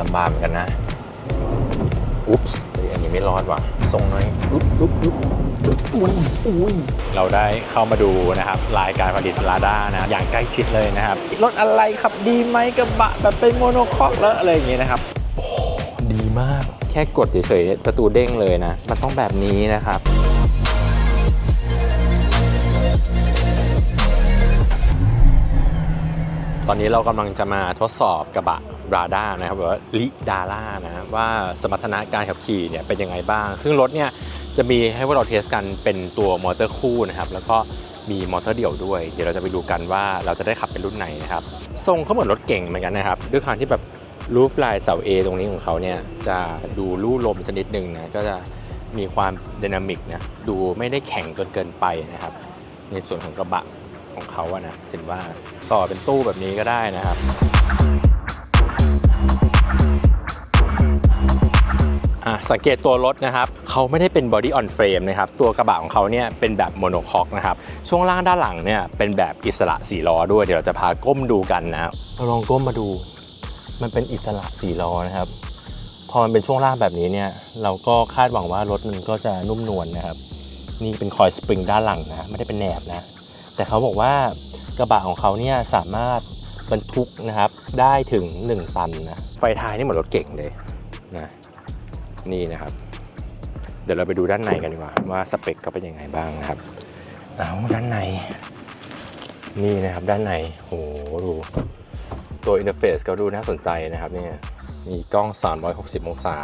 ลำบากเหมือนกันนะ อุ๊ปส์อันนี้ไม่รอดว่ะส่งหน่อย อุ๊บอุ๊บอุ๊บอุ้ยอุ้ยเราได้เข้ามาดูนะครับรายการผลิตลาด้านะ อย่างใกล้ชิดเลยนะครับ รถอะไรขับดีไหมกระบะแบบเป็นโมโนคอกแล้วอะไรอย่างเงี้ยนะครับ โอ้ ดีมาก แค่กดเฉยๆประตูเด้งเลยนะ มันต้องแบบนี้นะครับ ตอนนี้เรากำลังจะมาทดสอบกระบะราด้านะครับหรือว่าลิดาร่านะว่าสมรรถนะการขับขี่เนี่ยเป็นยังไงบ้าง ซึ่งรถเนี่ยจะมีให้พวกเราเทสกันเป็นตัวมอเตอร์คู่นะครับแล้วก็มีมอเตอร์เดี่ยวด้วย เดี๋ยวเราจะไปดูกันว่าเราจะได้ขับเป็นรุ่นไหนนะครับทรงเขาเหมือนรถเก่งเหมือนกันนะครับด้วยความที่แบบรูฟลายเสา A ตรงนี้ของเขาเนี่ยจะดูลู่ลมชนิดหนึ่งนะก็จะมีความดินามิกนะดูไม่ได้แข็งจนเกินไปนะครับ ในส่วนของกระบะของเขาอะนะสินว่า ต่อเป็นตู้แบบนี้ก็ได้นะครับอะสังเกตตัวรถนะครับเขาไม่ได้เป็นบอดี้ออนเฟรมนะครับ ตัวกระบะของเขาเนี่ยเป็นแบบโมโนคอกนะครับ ช่วงล่างด้านหลังเนี่ยเป็นแบบอิสระสี่ล้อด้วย เดี๋ยวเราจะพาก้มดูกันนะเราลองก้มมาดู มันเป็นอิสระสี่ล้อนะครับ พอมันเป็นช่วงล่างแบบนี้เนี่ย เราก็คาดหวังว่ารถมันก็จะนุ่มนวลนะครับ นี่เป็นคอยสปริงด้านหลังนะ ไม่ได้เป็นแหนบนะ แต่เขาบอกว่า กระบะของเขาเนี่ยสามารถบรรทุกนะครับได้ถึง 1 ตันนะไฟท้ายนี่เหมือนรถเก่งเลยนะนี่นะครับ เดี๋ยวเราไปดูด้านในกันดีกว่า ว่าสเปคเขาเป็นยังไงบ้างนะครับเอาด้านใน นี่นะครับด้านในโหดูตัวอินเทอร์เฟซก็ดูน่าสนใจนะครับเนี่ยมีกล้อง 360 องศา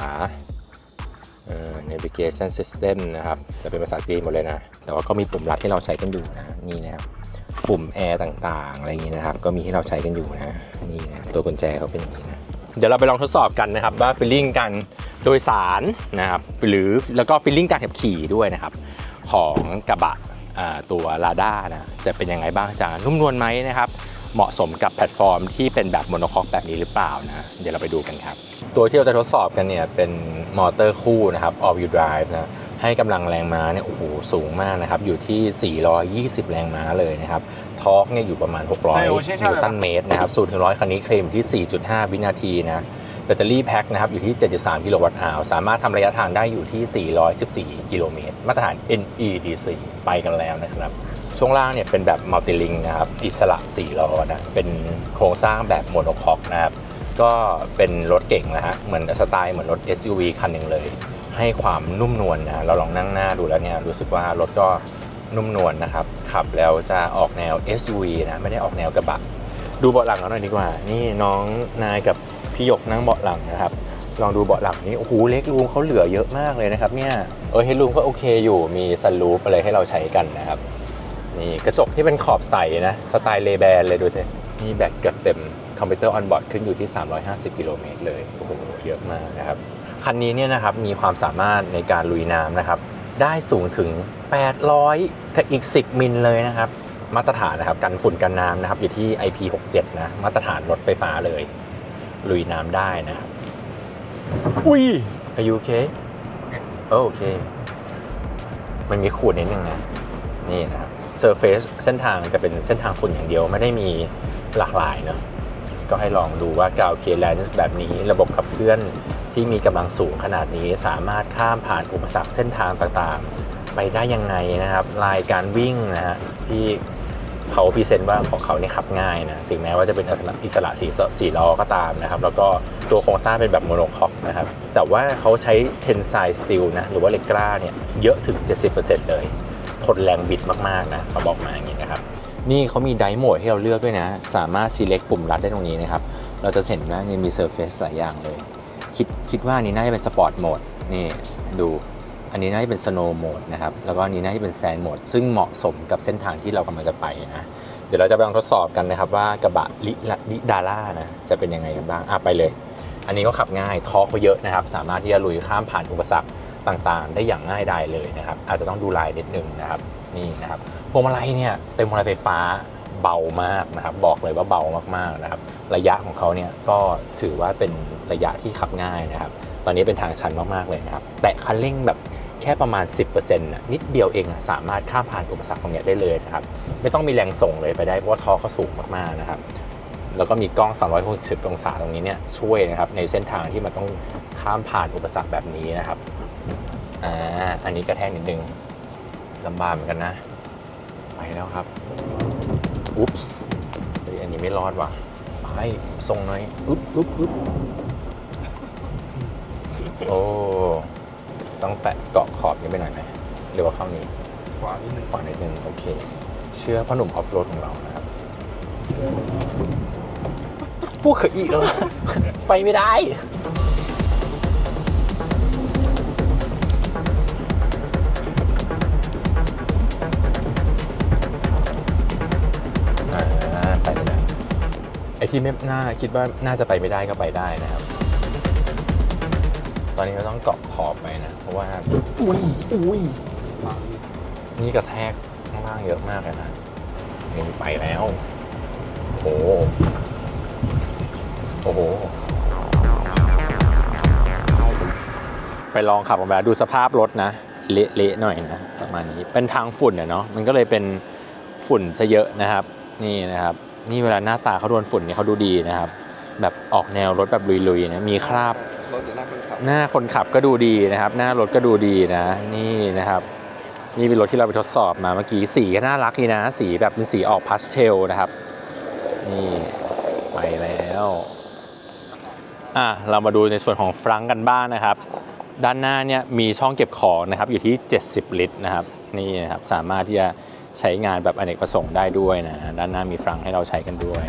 เอ่อ navigation system นะครับแต่เป็นภาษาจีนหมดเลยนะ แต่ว่าก็มีปุ่มลัดที่เราใช้กันอยู่นะ นี่นะครับ ปุ่มแอร์ต่างๆ อะไรอย่างนี้นะครับ ก็มีให้เราใช้กันอยู่นะนี่นะตัวกุญแจเขาเป็นอย่างนี้นะเดี๋ยวเราไปลองทดสอบกันนะครับ ว่าฟีลลิ่งการโดยสารนะครับหรือแล้วก็ฟีลลิ่งการขับขี่ด้วยนะครับ ของกระบะตัวลาด้านะจะเป็นยังไงบ้างจะนุ่มนวลไหมนะครับ เหมาะสมกับแพลตฟอร์มที่เป็นแบบโมโนคอกแบบนี้หรือเปล่านะเดี๋ยวเราไปดูกันครับ ตัวที่เราจะทดสอบกันเนี่ยเป็นมอเตอร์คู่นะครับ all wheel drive นะ ให้กำลังแรงม้าเนี่ยโอ้โหสูงมากนะครับ อยู่ที่ 420 แรงม้าเลยนะครับทอร์กเนี่ยอยู่ประมาณ 600 นิวตันเมตรนะครับ0ถึง100คันนี้เคลมที่ 4.5 วินาทีนะแบตเตอรี่แพ็คนะครับอยู่ที่ 73 กิโลวัตต์อาวสามารถทำระยะทางได้อยู่ที่ 414 กิโลเมตร มาตรฐาน NEDC ไปกันแล้วนะครับ ช่วงล่างเนี่ยเป็นแบบมัลติลิงนะครับ อิสระ4ล้อนะ เป็นโครงสร้างแบบโมโนคอกนะครับ ก็เป็นรถเก่งนะฮะ เหมือนสไตล์เหมือนรถ SUV คันหนึ่งเลย ให้ความนุ่มนวลนะเราลองนั่งหน้าดูแล้วเนี่ยรู้สึกว่ารถก็นุ่มนวลนะครับขับแล้วจะออกแนว SUV นะไม่ได้ออกแนวกระบะดูเบาะหลังเราหน่อยดีกว่า นี่น้องนายกับพี่หยกนั่งเบาะหลังนะครับ ลองดูเบาะหลังนี้ โอ้โห เล็กรูมเขาเหลือเยอะมากเลยนะครับเนี่ย เออเฮดรูมก็โอเคอยู่ มีซันรูฟอะไรให้เราใช้กันนะครับ นี่กระจกที่เป็นขอบใสนะ สไตล์เลแบนเลยดูสิ นี่แบตเกือบเต็ม คอมพิวเตอร์ออนบอร์ดขึ้นอยู่ที่ 350 กิโลเมตรเลย โอ้โห เยอะมากนะครับ คันนี้เนี่ยนะครับมีความสามารถในการลุยน้ำนะครับ ได้สูงถึง 800กับอีก 10 มิลเลยนะครับ มาตรฐานนะครับกันฝุ่นกันน้ำนะครับ อยู่ที่ IP67 นะมาตรฐานรถไฟฟ้าเลย ลุยน้ำได้นะครับ อุ้ย Are you okay โอเค มันมีขูดนิดนึงนะ นี่นะครับ Surface เส้นทางจะเป็นเส้นทางฝุ่นอย่างเดียวไม่ได้มีหลากหลายเนอะก็ให้ลองดูว่ากราวเคแลนแบบนี้ระบบขับเคลื่อน ที่มีกำลังสูงขนาดนี้สามารถข้ามผ่านอุปสรรคเส้นทางต่างๆ ไปได้ยังไงนะครับลายการวิ่งนะฮะที่เขาพรีเซนต์ว่าของเขาเนี่ยขับง่ายนะถึงแม้ว่าจะเป็นอิสระสีสี่ล้อก็ตามนะครับ แล้วก็ตัวโครงสร้างเป็นแบบโมโนคอกนะครับ แต่ว่าเขาใช้เทนไซสตีลนะหรือว่าเหล็กกล้าเนี่ยเยอะถึง 70%เลย ทนแรงบิดมากๆนะเขาบอกมาอย่างนี้นะครับ นี่เขามีไดโหมดให้เราเลือกด้วยนะ สามารถ select ปุ่มรัดได้ตรงนี้นะครับ เราจะเห็นว่ายังมี surface หลายอย่างเลย คิดคิดว่านี้น่าจะเป็น sport mode นี่ดูอันนี้น่าจะเป็น snow mode นะครับแล้วก็อันนี้น่าจะเป็น sand mode ซึ่งเหมาะสมกับเส้นทางที่เรากำลังจะไปนะเดี๋ยวเราจะไปลองทดสอบกันนะครับว่ากระบะลิลิดาร่านะจะเป็นยังไงกันบ้างอะไปเลย อันนี้ก็ขับง่ายทอร์กเขาเยอะนะครับ สามารถที่จะลุยข้ามผ่านอุปสรรคต่างๆ ได้อย่างง่ายดายเลยนะครับอาจจะต้องดูลายนิดนึงนะครับนี่นะครับพวงมาลัยเนี่ยเป็นพวงมาลัยไฟฟ้า เบามากนะครับ บอกเลยว่าเบามากๆนะครับ ระยะของเขาเนี่ยก็ถือว่าเป็นระยะที่ขับง่ายนะครับ ตอนนี้เป็นทางชันมากๆเลยนะครับ แตะคันเร่งแบบแค่ประมาณ 10%นะนิดเดียวเองสามารถข้ามผ่านอุปสรรคตรงนี้ได้เลยนะครับ ไม่ต้องมีแรงส่งเลยไปได้เพราะว่าทอเขาสูงมากๆนะครับ แล้วก็มีกล้อง 360 องศาตรงนี้เนี่ยช่วยนะครับในเส้นทางที่มันต้องข้ามผ่านอุปสรรคแบบนี้นะครับอ่าอันนี้กระแทกนิดนึงลำบากเหมือนกันนะ ไปแล้วครับ อุ๊ปส์เฮ้ยอันนี้ไม่รอดว่ะไปส่งหน่อยอุ๊บอุ๊บอุ๊บโอ้ ต้องแตะเกาะขอบนี้ไปหน่อยไหมหรือว่าเข้านี้ขวานิดนึงขวานิดนึงโอเค เชื่อพ่อหนุ่มออฟโรดของเรานะครับพวกเขาอีกแล้วไปไม่ได้ ไอ้ที่ไม่น่าคิดว่าน่าจะไปไม่ได้ก็ไปได้นะครับ ตอนนี้เราต้องเกาะขอบไปนะ เพราะว่าอุ้ยอุ้ยขวานิดนี่กระแทกข้างล่างเยอะมากเลยนะนี่ไปแล้วโอ้โหโอ้โหไปลองขับออกมาดูสภาพรถนะ เละๆหน่อยนะประมาณนี้เป็นทางฝุ่นอะเนาะมันก็เลยเป็นฝุ่นซะเยอะนะครับ นี่นะครับ นี่เวลาหน้าตาเขาโดนฝุ่นเนี่ยเขาดูดีนะครับ แบบออกแนวรถแบบลุยๆนะมีคราบรถอยู่หน้าคนขับหน้าคนขับก็ดูดีนะครับ หน้ารถก็ดูดีนะ นี่นะครับ นี่เป็นรถที่เราไปทดสอบมาเมื่อกี้สีก็น่ารักดีนะ สีแบบเป็นสีออกพาสเทลนะครับ นี่ไปแล้วอะเรามาดูในส่วนของฟรังก์กันบ้างนะครับ ด้านหน้าเนี่ยมีช่องเก็บของนะครับอยู่ที่ 70 ลิตรนะครับ นี่นะครับสามารถที่จะ ใช้งานแบบอเนกประสงค์ได้ด้วยนะด้านหน้ามีฟรังให้เราใช้กันด้วย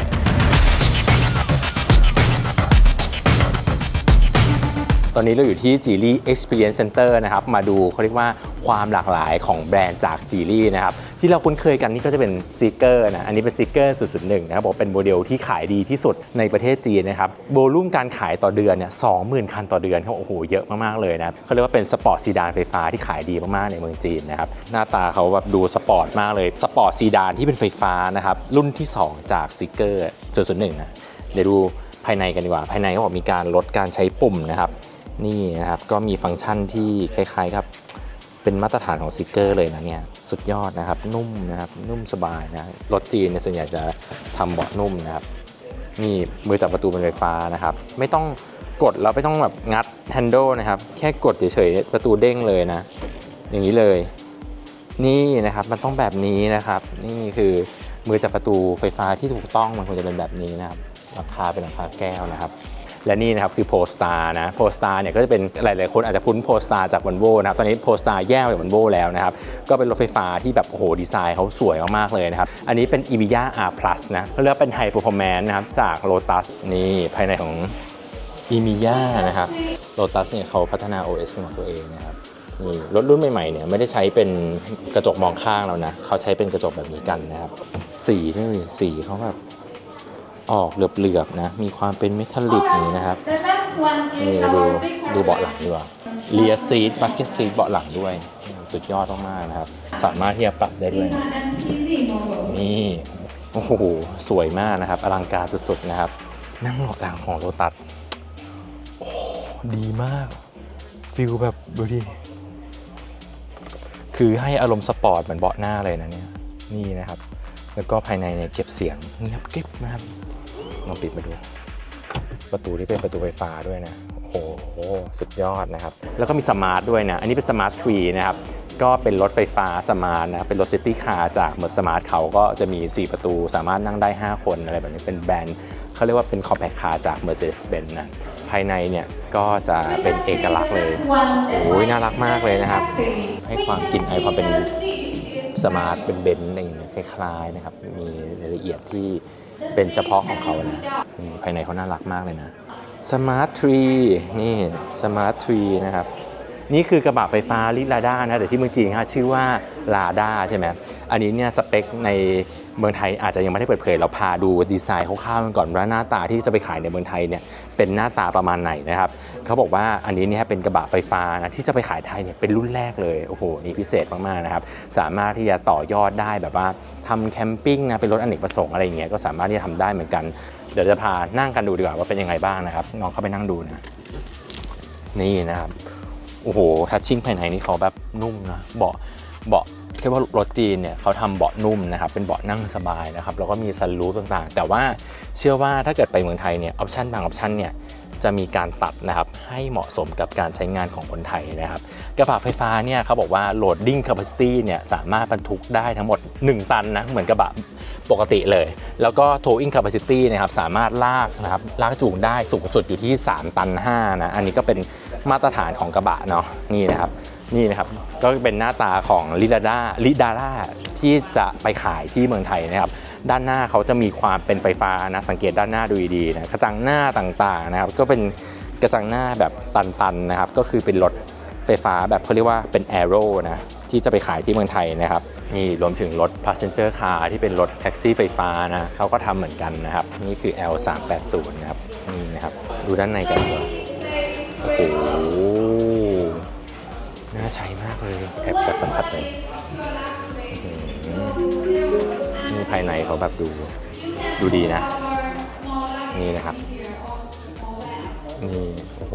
ตอนนี้เราอยู่ที่ g ีรี Experience Center นะครับ มาดูเขาเรียกว่า ความหลากหลายของแบรนด์จาก g ี l y นะครับที่เราคุ้นเคยกันนี่ก็จะเป็นซีเกอร์นะอันนี้เป็นซีเกอร์001นะครับบอกเป็นโมเดลที่ขายดีที่สุดในประเทศจีนนะครับโวลุ่มการขายต่อเดือนเนี่ย20,000คันต่อเดือนเขาโอ้โหเยอะมากๆเลยนะเขาเรียกว่าเป็นสปอร์ตซีดานไฟฟ้าที่ขายดีมากๆในเมืองจีนนะครับหน้าตาเขาแบบดูสปอร์ตมากเลยสปอร์ตซีดานที่เป็นไฟฟ้านะครับรุ่นที่ 2 จากซีเกอร์001นะเดี๋ยวดูภายในกันดีกว่า ภายในเขาบอกมีการลดการใช้ปุ่มนะครับนี่นะครับก็มีฟังก์ชันที่คล้ายๆครับ เป็นมาตรฐานของซิกเกอร์เลยนะเนี่ยสุดยอดนะครับนุ่มนะครับนุ่มสบายนะรถจีนเนี่ยส่วนใหญ่จะทำเบาะนุ่มนะครับนี่มือจับประตูเป็นไฟฟ้านะครับ ไม่ต้องกดแล้วไม่ต้องแบบงัดแฮนด์ลนะครับ แค่กดเฉยๆประตูเด้งเลยนะ อย่างนี้เลย นี่นะครับมันต้องแบบนี้นะครับ นี่คือมือจับประตูไฟฟ้าที่ถูกต้องมันควรจะเป็นแบบนี้นะครับราคาเป็นราคาแก้วนะครับ และนี่นะครับคือโพสตาร์นะโพสตาร์เนี่ยก็จะเป็นหลาย ๆ คนอาจจะคุ้นโพสตาร์จากวันโวนะครับตอนนี้โพสตาแยกจากวันโวแล้วนะครับก็เป็นรถไฟฟ้าที่แบบโอ้โหดีไซน์เขาสวยมาก ๆ เลยนะครับ อันนี้เป็น e m i y a R Plus นะเขาเรียกเป็น High Performance นะครับจาก Lotus นี่ภายในของ e m i y a นะครับ Lotus เนี่ยเขาพัฒนา OS เป็นของตัวเองนะครับนี่รถรุ่นใหม่ๆเนี่ยไม่ได้ใช้เป็นกระจกมองข้างแล้วนะเขาใช้เป็นกระจกแบบนี้กันนะครับสีนี่สีเขาแบบ ออกเหลือบๆนะ มีความเป็นเมทัลลิกอย่างนี้นะครับ The next one นี่ is ดู our big ดูเบาะหลังดีกว่าเลียซีทบักเก็ตซีทเบาะหลังด้วย สุดยอดมากๆนะครับ สามารถที่จะปรับได้ด้วย is an MPV model. นี่โอ้โหสวยมากนะครับ อลังการสุดๆนะครับ นั่งเบาะหลังของโรตัสโอ้ดีมากฟิลแบบดูดิคือให้อารมณ์สปอร์ตเหมือนเบาะหน้าเลยนะเนี่ยนี่นะครับ แล้วก็ภายในเนี่ยเก็บเสียงเงียบกริบนะครับ ลองปิดมาดู ประตูที่เป็นประตูไฟฟ้าด้วยนะ โอ้โห สุดยอดนะครับ แล้วก็มีสมาร์ทด้วยนะ อันนี้เป็นสมาร์ททรีนะครับ ก็เป็นรถไฟฟ้าสมาร์ทนะ เป็นรถซิตี้คาร์จากเมอร์สมาร์ทเขาก็จะมี 4 ประตู สามารถนั่งได้ 5 คนอะไรแบบนี้ เป็นแบรนด์เขาเรียกว่าเป็นคอมแพคคาร์จาก Mercedes-Benz นะ ภายในเนี่ยก็จะเป็นเอกลักษณ์เลย โอ้ยน่ารักมากเลยนะครับ ให้ความกลิ่นไอความเป็นสมาร์ทเป็นเบนซ์อะไรอย่างเงี้ยคล้ายๆนะครับ มีรายละเอียดที่ เป็นเฉพาะของเขานะอืมภายในเขาน่ารักมากเลยนะสมาร์ททรีนี่สมาร์ททรีนะครับ นี่คือกระบะไฟฟ้าลิลาด้านะแต่ที่เมืองจีนเขาชื่อว่าลาด้าใช่ไหมอันนี้เนี่ยสเปคในเมืองไทยอาจจะยังไม่ได้เปิดเผยเราพาดูดีไซน์คร่าวๆกันก่อนว่าหน้าตาที่จะไปขายในเมืองไทยเนี่ยเป็นหน้าตาประมาณไหนนะครับเขาบอกว่าอันนี้เนี่ยเป็นกระบะไฟฟ้านะที่จะไปขายไทยเนี่ยเป็นรุ่นแรกเลยโอ้โหนี่พิเศษมากๆนะครับสามารถที่จะต่อยอดได้แบบว่าทำแคมปิ้งนะเป็นรถอเนกประสงค์อะไรอย่างเงี้ยก็สามารถที่จะทำได้เหมือนกัน เดี๋ยวจะพานั่งกันดูดีกว่าว่าเป็นยังไงบ้างนะครับลองเข้าไปนั่งดูนะนี่นะครับ โอ้โหทัชชิ่งภายในนี่เขาแบบนุ่มนะเบาะเบาะแค่ว่ารถจีนเนี่ยเขาทำเบาะนุ่มนะครับเป็นเบาะนั่งสบายนะครับแล้วก็มีซันรูฟต่างๆ แต่ว่าเชื่อว่าถ้าเกิดไปเมืองไทยเนี่ยออปชันบางออปชันเนี่ยจะมีการตัดนะครับให้เหมาะสมกับการใช้งานของคนไทยนะครับ กระบะไฟฟ้าเนี่ยเขาบอกว่า loading capacity เนี่ยสามารถบรรทุกได้ทั้งหมด 1 ตันนะเหมือนกระบะปกติเลย แล้วก็ towing capacity นะครับสามารถลากนะครับลากจูงได้สูงสุดอยู่ที่ 3 ตัน5นะอันนี้ก็เป็น มาตรฐานของกระบะเนาะนี่นะครับนี่นะครับก็เป็นหน้าตาของลิดาดาลิดาร่าที่จะไปขายที่เมืองไทยนะครับ ด้านหน้าเขาจะมีความเป็นไฟฟ้านะสังเกตด้านหน้าดูดีๆนะกระจังหน้าต่างๆนะครับ ก็เป็นกระจังหน้าแบบตันๆนะครับ ก็คือเป็นรถไฟฟ้าแบบเขาเรียกว่าเป็น a อโร่นะที่จะไปขายที่เมืองไทยนะครับนี่รวมถึงรถ passenger car ที่เป็นรถแท็กซี่ไฟฟ้านะเขาก็ทำเหมือนกันนะครับ นี่คือ L 3 8 0 นะครับนี่นะครับ ดูด้านในกันดีกว่า โอ้โหน่าใช้มากเลยแอบสัมผัสเลยนี่ภายในเขาแบบดูดูดีนะ นี่นะครับ นี่ โอ้โห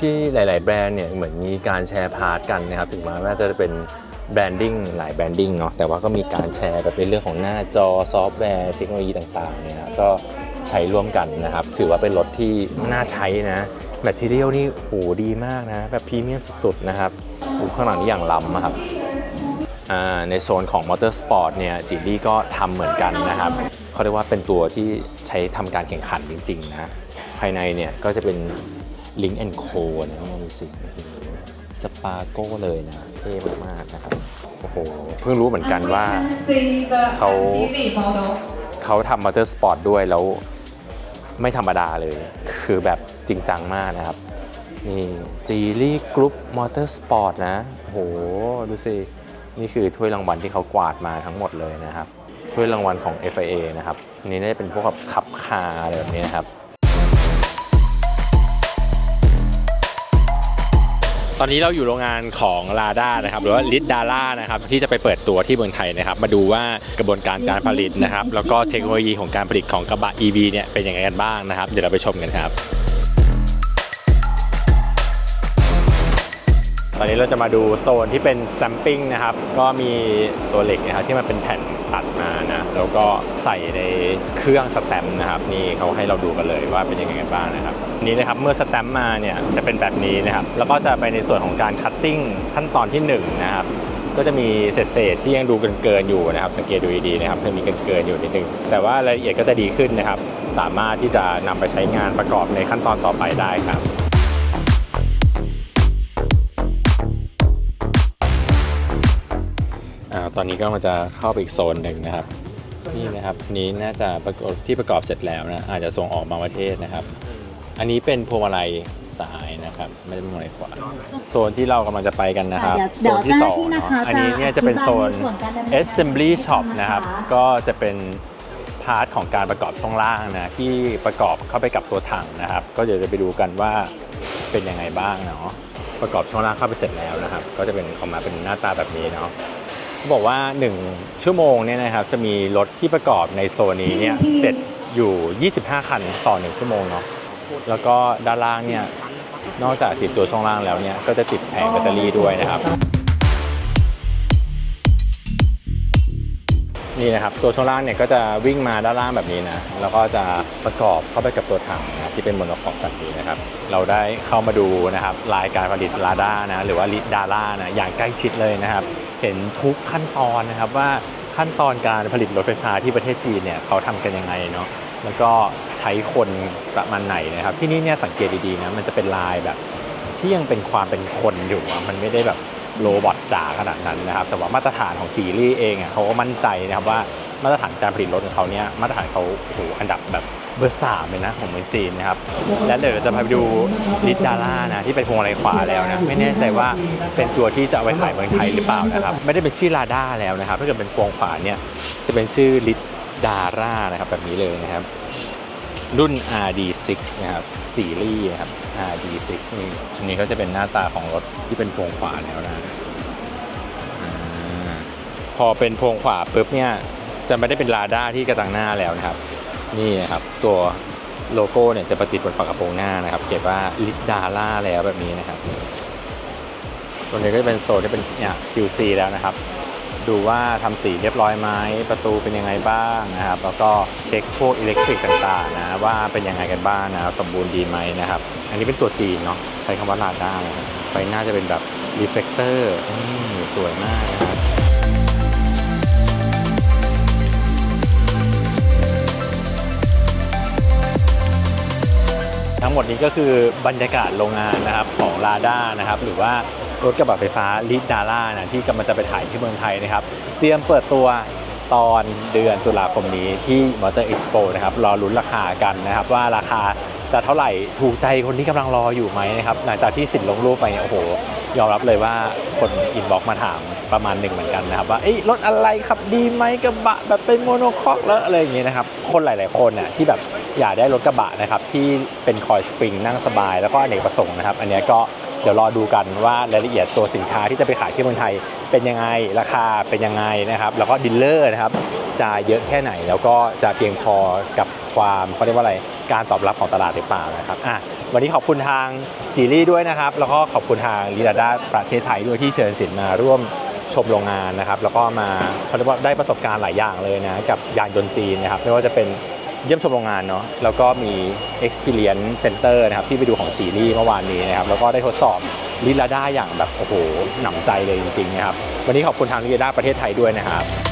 ที่หลาย ๆ แบรนด์เนี่ยเหมือนมีการแชร์พาร์ทกันนะครับ ถึงแม้ว่าจะเป็นแบรนดิ้งหลายแบรนดิ้งเนาะแต่ว่าก็มีการแชร์แบบในเรื่องของหน้าจอซอฟต์แวร์เทคโนโลยีต่าง ๆ เนี่ยนะก็ใช้ร่วมกันนะครับ ถือว่าเป็นรถที่น่าใช้นะ แมทเทียลนี่โหดีมากนะ แบบพรีเมียมสุด ๆ นะครับโอ้ข้างหลังนี่อย่างล้ำอะครับในโซนของมอเตอร์สปอร์ตเนี่ยจิลี่ก็ทำเหมือนกันนะครับเขาเรียกว่าเป็นตัวที่ใช้ทำการแข่งขันจริง ๆ นะ ภายในเนี่ยก็จะเป็น Link and Co นะเนี่ยดูสิสปาโก้เลยนะ เท่มากๆนะครับ โอ้โห เพิ่งรู้เหมือนกันว่าเขาเขาทำมอเตอร์สปอร์ตด้วยแล้วไม่ธรรมดาเลย คือแบบ จริงจังมากนะครับ นี่จีลี่กรุ๊ปมอเตอร์สปอร์ตนะโหดูสิ นี่คือถ้วยรางวัลที่เขากวาดมาทั้งหมดเลยนะครับถ้วยรางวัลของ FIA นะครับนนี้น่าจะเป็นพวกแบบขับคาร์อะไรแบบนี้นะครับ ตอนนี้เราอยู่โรงงานของลาด้านะครับหรือว่าลิดดาร่านะครับที่จะไปเปิดตัวที่เมืองไทยนะครับ มาดูว่ากระบวนการการผลิตนะครับ แล้วก็เทคโนโลยีของการผลิตของกระบะ EV เนี่ยเป็นยังไงกันบ้างนะครับ เดี๋ยวเราไปชมกันครับ ตอนนี้เราจะมาดูโซนที่เป็นแซมปิ้งนะครับ ก็มีตัวเหล็กนะครับที่มันเป็นแผ่นตัดมานะ แล้วก็ใส่ในเครื่องสแตมป์นะครับ นี่เขาให้เราดูกันเลยว่าเป็นยังไงกันบ้างนะครับ นี้นะครับเมื่อสแตมป์มาเนี่ยจะเป็นแบบนี้นะครับ แล้วก็จะไปในส่วนของการคัตติ้งขั้นตอนที่หนึ่งนะครับก็จะมีเศษๆที่ยังดูเกินๆอยู่นะครับ สังเกตดูดีๆนะครับจะมีเกินๆอยู่นิดนึงแต่ว่ารายละเอียดก็จะดีขึ้นนะครับ สามารถที่จะนำไปใช้งานประกอบในขั้นตอนต่อไปได้ครับ ตอนนี้ก็มันจะเข้าไปอีกโซนหนึ่งนะครับ นี่นะครับนี้น่าจะประกอบที่ประกอบเสร็จแล้วนะอาจจะส่งออกบางประเทศนะครับ อันนี้เป็นพวงมาลัยซ้ายนะครับไม่ได้เป็นพวงมาลัยขวาโซนที่เรากำลังจะไปกันนะครับเดี๋โซยวนที่สองเดี๋ยวเนาะเจ้าหน้าที่นะคะอันนี้เนี่ยจะเป็นโซนจะอธิบายในส่วนการดำเนินการ assembly shop นะครับนะคะก็จะเป็นพาร์ทของการประกอบช่วงล่างนะที่ประกอบเข้าไปกับตัวถังนะครับ ก็เดี๋ยวจะไปดูกันว่าเป็นยังไงบ้างเนาะประกอบช่วงล่างเข้าไปเสร็จแล้วนะครับ ก็จะเป็นออกมาเป็นหน้าตาแบบนี้เนาะ เขาบอกว่า 1 ชั่วโมงเนี่ยนะครับจะมีรถที่ประกอบในโซนนี้เนี่ยเสร็จอยู่ 25 คันต่อ 1 ชั่วโมงเนาะแล้วก็ด้านล่างเนี่ยนอกจากติดตัวช่วงล่างแล้วเนี่ยก็จะติดแผงแบตเตอรี่ด้วยนะครับ นี่นะครับตัวช่วงล่างเนี่ยก็จะวิ่งมาด้านล่างแบบนี้นะแล้วก็จะประกอบเข้าไปกับตัวถังนะที่เป็นโมโนคอกแบบนี้นะครับ เราได้เข้ามาดูนะครับรายการผลิตลาด้านะหรือว่าลิดาร่านะอย่างใกล้ชิดเลยนะครับ เห็นทุกขั้นตอนนะครับว่าขั้นตอนการผลิตรถไฟฟ้าที่ประเทศจีนเนี่ยเขาทำกันยังไงเนาะแล้วก็ใช้คนประมาณไหนนะครับ ที่นี่เนี่ยสังเกตดีๆนะมันจะเป็นลายแบบที่ยังเป็นความเป็นคนอยู่อะมันไม่ได้แบบโรบอทจ๋าขนาดนั้นนะครับ แต่ว่ามาตรฐานของจีรี่เองอะเขาก็มั่นใจนะครับว่ามาตรฐานการผลิตรถของเขาเนี่ยมาตรฐานเขาโอ้โหอันดับแบบ เบอร์สามเลยนะของเมืองจีนนะครับ และเดี๋ยวเราจะพาไปดูลิดดาร่านะที่เป็นพวงมาลัยขวาแล้วนะ ไม่แน่ใจว่าเป็นตัวที่จะเอาไว้ขายเมืองไทยหรือเปล่านะครับ ไม่ได้เป็นชื่อลาด้าแล้วนะครับ ถ้าเกิดเป็นพวงขวาเนี่ยจะเป็นชื่อลิดดาร่านะครับแบบนี้เลยนะครับ รุ่น RD6 นะครับซีรีส์นะครับ RD6 นี่อันนี้ก็จะเป็นหน้าตาของรถที่เป็นพวงขวาแล้วนะพอเป็นพวงขวาปุ๊บเนี่ยจะไม่ได้เป็นลาด้าที่กระจังหน้าแล้วนะครับ นี่นะครับตัวโลโก้เนี่ยจะประติดบนฝากระโปรงหน้านะครับ เขียนว่าลิดดาร่าแล้วแบบนี้นะครับ ตัวนี้ก็จะเป็นโซนที่เป็นเนี่ย QC แล้วนะครับ ดูว่าทำสีเรียบร้อยไหมประตูเป็นยังไงบ้างนะครับ แล้วก็เช็คพวกอิเล็กทริกต่างๆนะว่าเป็นยังไงกันบ้างนะสมบูรณ์ดีไหมนะครับ อันนี้เป็นตัวจีนเนาะใช้คำว่าลาด้าไฟหน้าจะเป็นแบบรีเฟกเตอร์สวยมากนะ ทั้งหมดนี้ก็คือบรรยากาศโรงงานนะครับของลาด้านะครับหรือว่ารถกระบะไฟฟ้าลิดาร่านะที่กำลังจะไปถ่ายที่เมืองไทยนะครับ เตรียมเปิดตัวตอนเดือนตุลาคมนี้ที่มอเตอร์เอ็กซ์โปนะครับรอลุ้นราคากันนะครับว่าราคาจะเท่าไหร่ถูกใจคนที่กำลังรออยู่ไหมนะครับหลังจากที่สินลงรูปไปเนี่ยโอ้โห ยอมรับเลยว่าคนอินบ็อกมาถามประมาณหนึ่งเหมือนกันนะครับว่าเอ้ยรถอะไรขับดีไหมกระบะแบบเป็นโมโนคอกแล้วอะไรอย่างเงี้ยนะครับคนหลาย ๆ คนน่ะที่แบบ อยากได้รถกระบะนะครับที่เป็นคอยสปริงนั่งสบายแล้วก็อเนกประสงค์นะครับ อันนี้ก็เดี๋ยวรอดูกันว่ารายละเอียดตัวสินค้าที่จะไปขายที่เมืองไทยเป็นยังไงราคาเป็นยังไงนะครับ แล้วก็ดีลเลอร์นะครับจะเยอะแค่ไหนแล้วก็จะเพียงพอกับความเขาเรียกว่าอะไรการตอบรับของตลาดหรือเปล่านะครับอะวันนี้ขอบคุณทางจีรี่ด้วยนะครับ แล้วก็ขอบคุณทางลีดาด้าประเทศไทยด้วยที่เชิญสินมาร่วมชมโรงงานนะครับ แล้วก็มาเขาเรียกว่าได้ประสบการณ์หลายอย่างเลยนะกับยานยนต์จีนนะครับไม่ว่าจะเป็น เยี่ยมชมโรงงานเนาะแล้วก็มี Experience Center นะครับที่ไปดูของจีรี่เมื่อวานนี้นะครับแล้วก็ได้ทดสอบลิลาด้าอย่างแบบโอ้โหหนำใจเลยจริงๆนะครับวันนี้ขอบคุณทางลิลาด้าประเทศไทยด้วยนะครับ